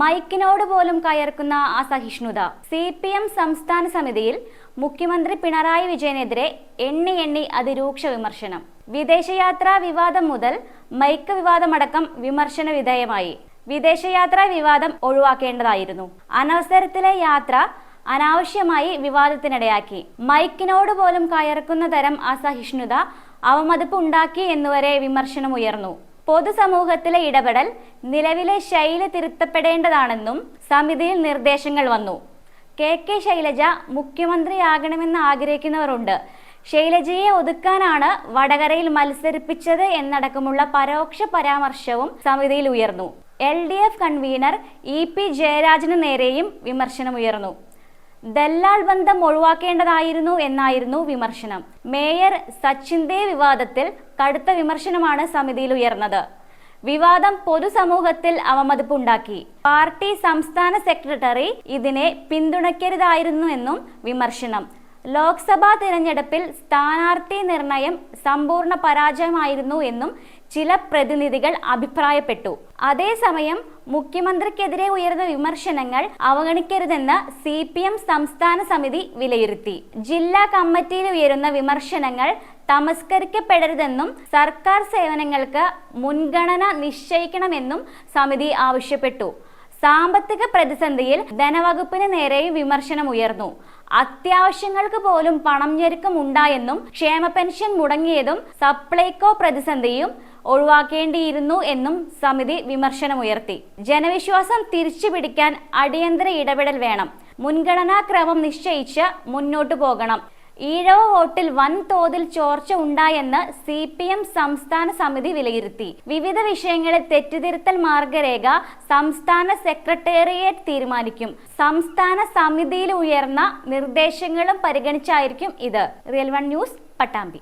മൈക്കിനോട് പോലും കയർക്കുന്ന അസഹിഷ്ണുത C P M സംസ്ഥാന സമിതിയിൽ മുഖ്യമന്ത്രി പിണറായി വിജയനെതിരെ എണ്ണി എണ്ണി അതിരൂക്ഷ വിമർശനം. വിദേശയാത്രാ വിവാദം മുതൽ മൈക്ക് വിവാദമടക്കം വിമർശന വിധേയമായി. വിദേശയാത്രാ വിവാദം ഒഴിവാക്കേണ്ടതായിരുന്നു. അനവസരത്തിലെ യാത്ര അനാവശ്യമായി വിവാദത്തിനിടയാക്കി. മൈക്കിനോട് പോലും കയർക്കുന്ന തരം അസഹിഷ്ണുത അവമതിപ്പ് ഉണ്ടാക്കി എന്നുവരെ വിമർശനമുയർന്നു പൊതുസമൂഹത്തിലെ ഇടപെടൽ നിലവിലെ ശൈലി തിരുത്തപ്പെടേണ്ടതാണെന്നും സമിതിയിൽ നിർദ്ദേശങ്ങൾ വന്നു. കെ കെ ശൈലജ മുഖ്യമന്ത്രിയാകണമെന്ന് ആഗ്രഹിക്കുന്നവരുണ്ട്. ശൈലജയെ ഒതുക്കാനാണ് വടകരയിൽ മത്സരിപ്പിച്ചത് എന്നടക്കമുള്ള പരോക്ഷ പരാമർശവും സമിതിയിൽ ഉയർന്നു. L D F convener E P ജയരാജന് നേരെയും വിമർശനമുയർന്നു. ദല്ലാൾ ബന്ധം ഒഴിവാക്കേണ്ടതായിരുന്നു എന്നായിരുന്നു വിമർശനം. മേയർ സച്ചിന്റെ വിവാദത്തിൽ കടുത്ത വിമർശനമാണ് സമിതിയിൽ ഉയർന്നത്. വിവാദം പൊതുസമൂഹത്തിൽ അവമതിപ്പുണ്ടാക്കി. പാർട്ടി സംസ്ഥാന സെക്രട്ടറി ഇതിനെ പിന്തുണയ്ക്കരുതായിരുന്നുവെന്നും വിമർശനം. ലോക്സഭാ തിരഞ്ഞെടുപ്പിൽ സ്ഥാനാർത്ഥി നിർണയം സമ്പൂർണ പരാജയമായിരുന്നു എന്നും ചില പ്രതിനിധികൾ അഭിപ്രായപ്പെട്ടു. അതേസമയം മുഖ്യമന്ത്രിക്കെതിരെ ഉയർന്ന വിമർശനങ്ങൾ അവഗണിക്കരുതെന്ന് സി പി എം സംസ്ഥാന സമിതി വിലയിരുത്തി. ജില്ലാ കമ്മിറ്റിയിൽ ഉയരുന്ന വിമർശനങ്ങൾ തമസ്കരിക്കപ്പെടരുതെന്നും സർക്കാർ സേവനങ്ങൾക്ക് മുൻഗണന നിശ്ചയിക്കണമെന്നും സമിതി ആവശ്യപ്പെട്ടു. സാമ്പത്തിക പ്രതിസന്ധിയിൽ ധനവകുപ്പിന് നേരെയും വിമർശനം ഉയർന്നു. അത്യാവശ്യങ്ങൾക്ക് പോലും പണം ഞെരുക്കം ഉണ്ടായെന്നും ക്ഷേമ പെൻഷൻ മുടങ്ങിയതും സപ്ലൈകോ പ്രതിസന്ധിയും ഒഴിവാക്കേണ്ടിയിരുന്നു എന്നും സമിതി വിമർശനമുയർത്തി. ജനവിശ്വാസം തിരിച്ചുപിടിക്കാൻ അടിയന്തര ഇടപെടൽ വേണം. മുൻഗണനാക്രമം നിശ്ചയിച്ച് മുന്നോട്ടു പോകണം. ഈഴവ വോട്ടിൽ വൻതോതിൽ ചോർച്ച ഉണ്ടായെന്ന് സി പി എം സംസ്ഥാന സമിതി വിലയിരുത്തി. വിവിധ വിഷയങ്ങളിൽ തെറ്റുതിരുത്തൽ മാർഗരേഖ സംസ്ഥാന സെക്രട്ടേറിയറ്റ് തീരുമാനിക്കും. സംസ്ഥാന സമിതിയിൽ ഉയർന്ന നിർദ്ദേശങ്ങളും പരിഗണിച്ചായിരിക്കും ഇത്. Real one news Pattambi.